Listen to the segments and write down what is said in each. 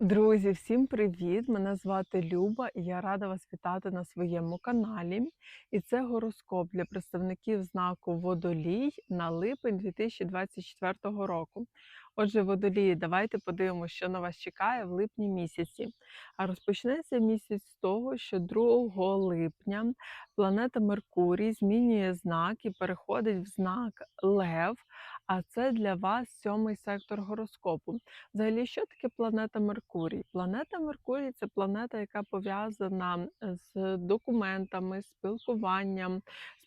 Друзі, всім привіт! Мене звати Люба і я рада вас вітати на своєму каналі. І це гороскоп для представників знаку Водолій на липень 2024 року. Отже, водолії, давайте подивимося, що на вас чекає в липні місяці. А розпочнеться місяць з того, що 2 липня планета Меркурій змінює знак і переходить в знак Лев. А це для вас сьомий сектор гороскопу. Взагалі, що таке планета Меркурій? Планета Меркурій це планета, яка пов'язана з документами, спілкуванням,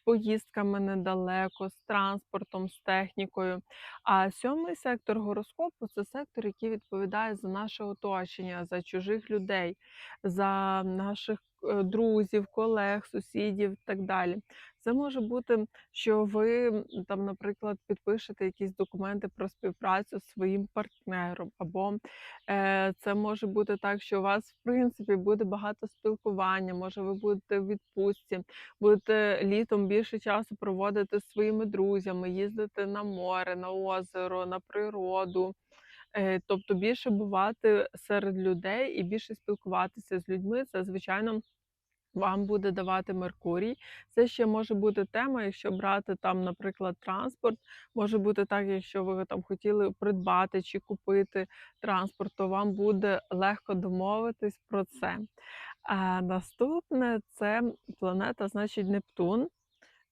поїздками недалеко, з транспортом, з технікою. А сьомий сектор гороскопу це сектор, який відповідає за наше оточення, за чужих людей, за наших друзів, колег, сусідів і так далі. Це може бути, що ви там, наприклад, підпишете якісь документи про співпрацю з своїм партнером, або е, це може бути так, що у вас в принципі буде багато спілкування. Може, ви будете в відпустці, будете літом більше часу проводити з своїми друзями, їздити на море, на озеро, на природу. Е, Тобто більше бувати серед людей і більше спілкуватися з людьми. Це звичайно вам буде давати Меркурій. Це ще може бути тема, якщо брати там, наприклад, транспорт. Може бути так, якщо ви там хотіли придбати чи купити транспорт, то вам буде легко домовитись про це. А наступне це планета, значить, Нептун.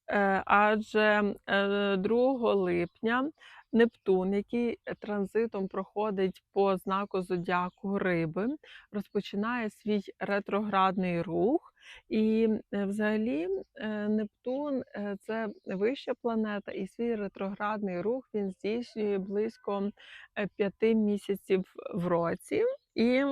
Е, Адже е, 2 липня Нептун, який транзитом проходить по знаку зодіаку Риби, розпочинає свій ретроградний рух. І е, взагалі е, Нептун е, це вища планета, і свій ретроградний рух він здійснює близько е, п'яти місяців в році. І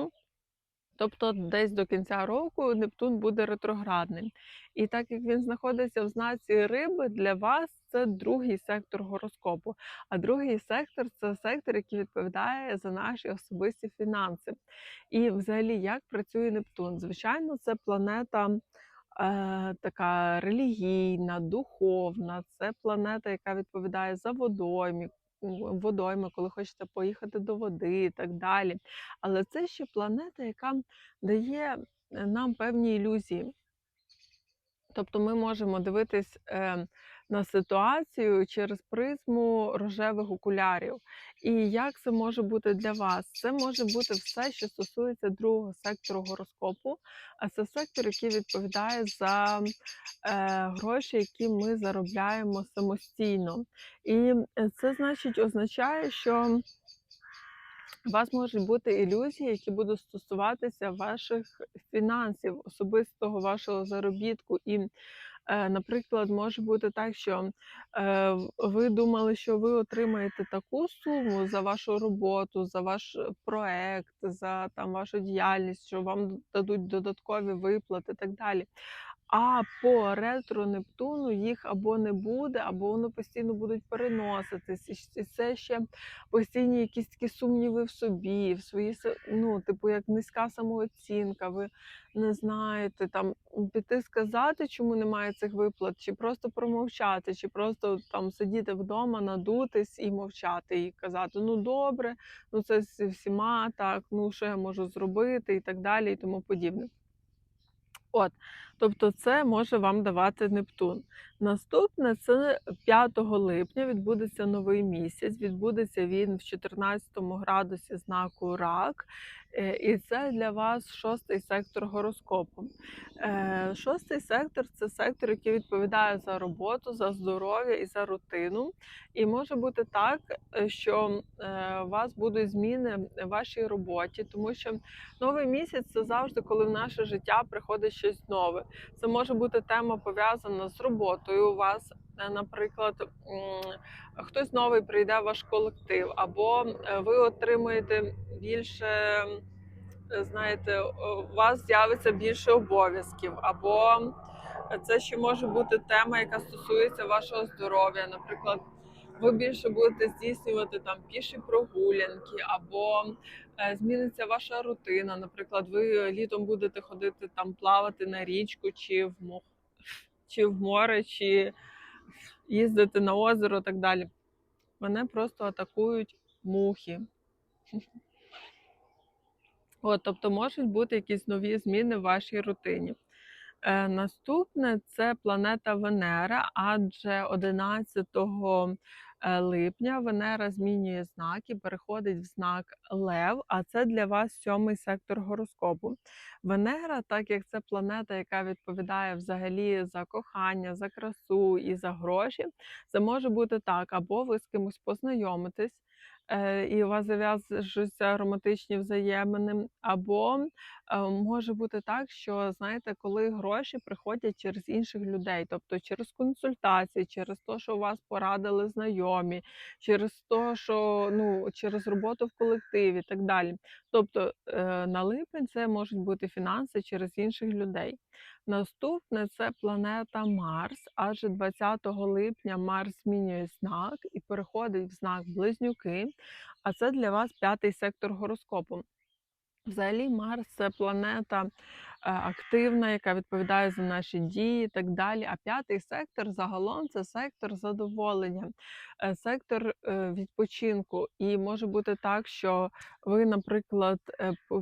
Тобто десь до кінця року Нептун буде ретроградним. І так як він знаходиться в знаці риби, для вас це другий сектор гороскопу. А другий сектор це сектор, який відповідає за наші особисті фінанси. І взагалі, як працює Нептун? Звичайно, це планета. Е, така релігійна, духовна, це планета, яка відповідає за водоймі, водойми, коли хочете поїхати до води і так далі. Але це ще планета, яка дає е, нам певні ілюзії. Тобто ми можемо дивитись е, на ситуацію через призму рожевих окулярів. І як це може бути для вас? Це може бути все, що стосується другого сектору гороскопу, а це сектор, який відповідає за е, гроші, які ми заробляємо самостійно. І е, це значить означає, що у вас можуть бути ілюзії, які будуть стосуватися ваших фінансів, особистого вашого заробітку. І, е, наприклад, може бути так, що е, ви думали, що ви отримаєте таку суму за вашу роботу, за ваш е, проект, за там вашу діяльність, що вам дадуть додаткові виплати так далі. А по ретро Нептуну їх або не буде, або воно постійно будуть переноситись. І це ще постійні якісь такі сумніви в собі, в свої ну, типу, як низька самооцінка. Ви не знаєте там піти сказати, чому немає цих виплат, чи просто промовчати, чи просто там сидіти вдома, надутись і мовчати, і казати: ну добре, ну це з всіма так, ну що я можу зробити, і так далі, і тому подібне. От, тобто це може вам давати Нептун. Наступне це 5 липня відбудеться новий місяць. Відбудеться він в 14 градусі знаку Рак, е, і це для вас шостий сектор гороскопу. Е, Шостий сектор це сектор, який відповідає за роботу, за здоров'я і за рутину. І може бути так, е, що у вас будуть зміни в вашій роботі, тому що Новий місяць це завжди, коли в наше життя приходить щось нове. Це може бути тема пов'язана з роботою. У вас, е, наприклад, хтось новий прийде в ваш колектив, або е, ви отримуєте більше, е, знаєте, у вас з'явиться більше обов'язків, або це ще може бути тема, яка стосується вашого здоров'я. Наприклад, ви більше будете здійснювати там піші прогулянки, або е, зміниться ваша рутина. Наприклад, ви літом будете ходити там плавати на річку, чи в мо... чи в море, чи їздити на озеро, і так далі. Мене просто атакують мухи. От, тобто можуть бути якісь нові зміни в вашій рутині. Е, наступне це планета Венера, адже 11 е, липня Венера змінює знак і переходить в знак Лев, а це для вас сьомий сектор гороскопу. Венера, так як це планета, яка відповідає взагалі за кохання, за красу і за гроші, це може бути так, або ви з кимось познайомитесь. Е, І у вас зав'яжуться романтичні взаємини, або Е, може бути так, що знаєте, коли гроші приходять через інших людей, тобто через консультації, через те, що вас порадили знайомі, через те, що ну через роботу в колективі, і так далі. Тобто е, на липень це можуть бути фінанси через інших людей. Наступне це планета Марс, адже 20 липня Марс змінює знак і переходить в знак Близнюки. А це для вас п'ятий сектор гороскопу. Взагалі, Марс це планета активна, яка відповідає за наші дії і так далі. А п'ятий сектор загалом це сектор задоволення, е, сектор е, відпочинку. І може бути так, що ви, наприклад,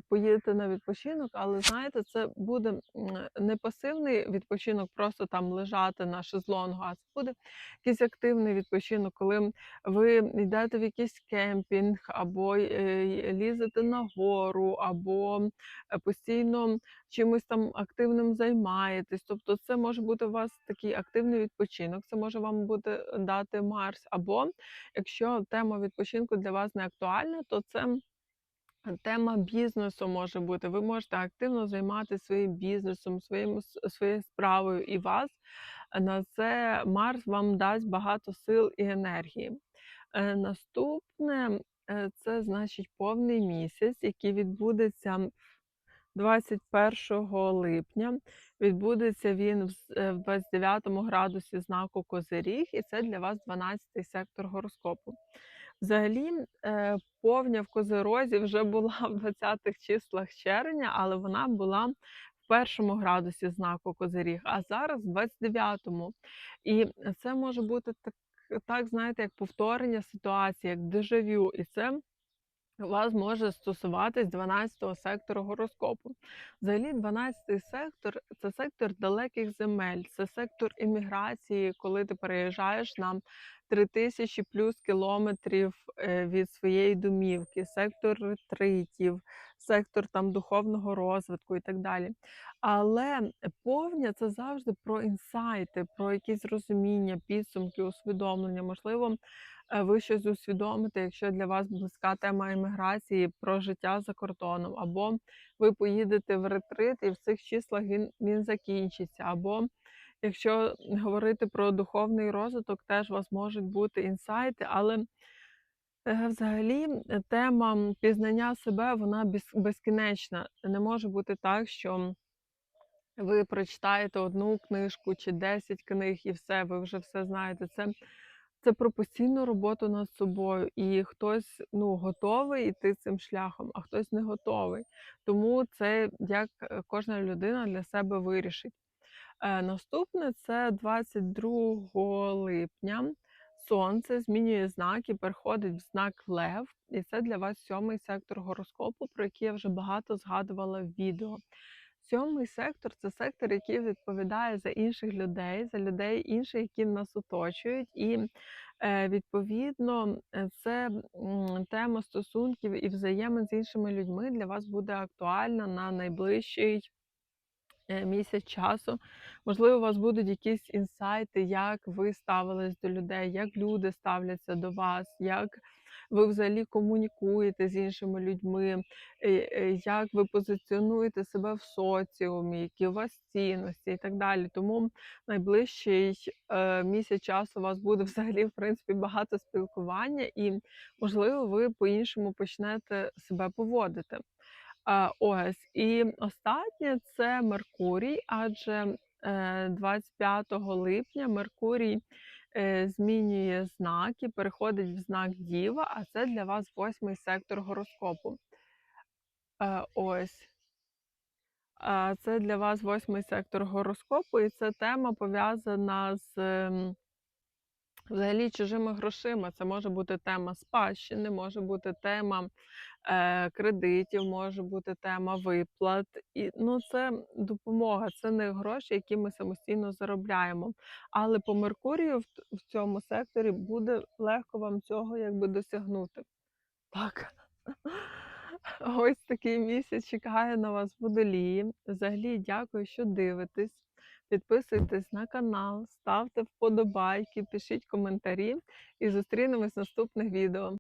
поїдете на відпочинок, але знаєте, це буде не пасивний відпочинок, просто там лежати на шезлонгу, а це буде якийсь активний відпочинок, коли ви йдете в якийсь кемпінг або лізете на гору або е, постійно чимось там активним займаєтесь. Тобто, це може бути у вас такий активний відпочинок, це може вам бути е, дати Марс. Або якщо тема відпочинку для вас не актуальна, то це. Тема бізнесу може бути. Ви можете активно займатися своїм бізнесом, своїм, своєю справою, і вас е, на це Марс вам дасть багато сил і енергії. Наступне Е, це значить повний місяць, який відбудеться 21 липня. Відбудеться він в 29 е, градусі знаку Козиріг, і це для вас 12-й сектор гороскопу. Взагалі, е, повня в Козирозі вже була в 20-х числах червня, але вона була в першому градусі знаку Козиріг, а зараз в 29-му. І це може бути так так, знаєте, як повторення ситуації, як дежавю. І це вас може стосуватись 12-го сектору гороскопу. Взагалі, 12-й сектор це сектор далеких земель, це сектор імміграції, коли ти переїжджаєш на 3000 плюс кілометрів е, від своєї домівки, сектор ретритів, сектор там духовного розвитку і так далі. Але повня це завжди про інсайти, про якісь розуміння, підсумки, усвідомлення. Можливо, е, ви щось усвідомите, якщо для вас близька тема еміграції про життя за кордоном, або ви поїдете в ретрит і в цих числах він, він закінчиться. або Якщо говорити про духовний розвиток, теж у вас можуть бути інсайти, але взагалі тема пізнання себе вона безкінечна. Не може бути так, що ви прочитаєте одну книжку чи 10 книг, і все, ви вже все знаєте. Це це про постійну роботу над собою. І хтось ну, готовий йти цим шляхом, а хтось не готовий. Тому це як е, кожна людина для себе вирішить. Е, наступне це 22 липня. Сонце змінює знак і переходить в знак Лев, і це для вас сьомий сектор гороскопу, про який я вже багато згадувала в відео. Сьомий сектор це сектор, який відповідає за інших людей, за людей інших, які нас оточують, і е, відповідно е, це тема стосунків і взаємин з іншими людьми для вас буде актуальна на найближчий. Е, місяць часу. Можливо, у вас будуть якісь інсайти, як ви ставились до людей, як люди ставляться до вас, як ви взагалі комунікуєте з іншими людьми, е, е, як ви позиціонуєте себе в соціумі, які у вас цінності і так далі. Тому найближчий місяць часу у вас буде взагалі в принципі багато спілкування, і можливо, ви по-іншому почнете себе поводити. Ось і останнє це Меркурій, адже 25 е, липня Меркурій е, змінює знаки, переходить в знак Діва, а це для вас восьмий сектор гороскопу. Е, ось. Це для вас восьмий сектор гороскопу, і це тема пов'язана з Взагалі, чужими грошима це може бути тема спадщини, може бути тема е, кредитів, може бути тема виплат. І ну, це допомога, це не гроші, які ми самостійно заробляємо. Але по Меркурію в, в цьому секторі буде легко вам цього якби досягнути. Так. Ось такий місяць чекає на вас водолії. Взагалі, дякую, що дивитесь. Підписуйтесь на канал, ставте вподобайки, пишіть коментарі і зустрінемось в наступних відео.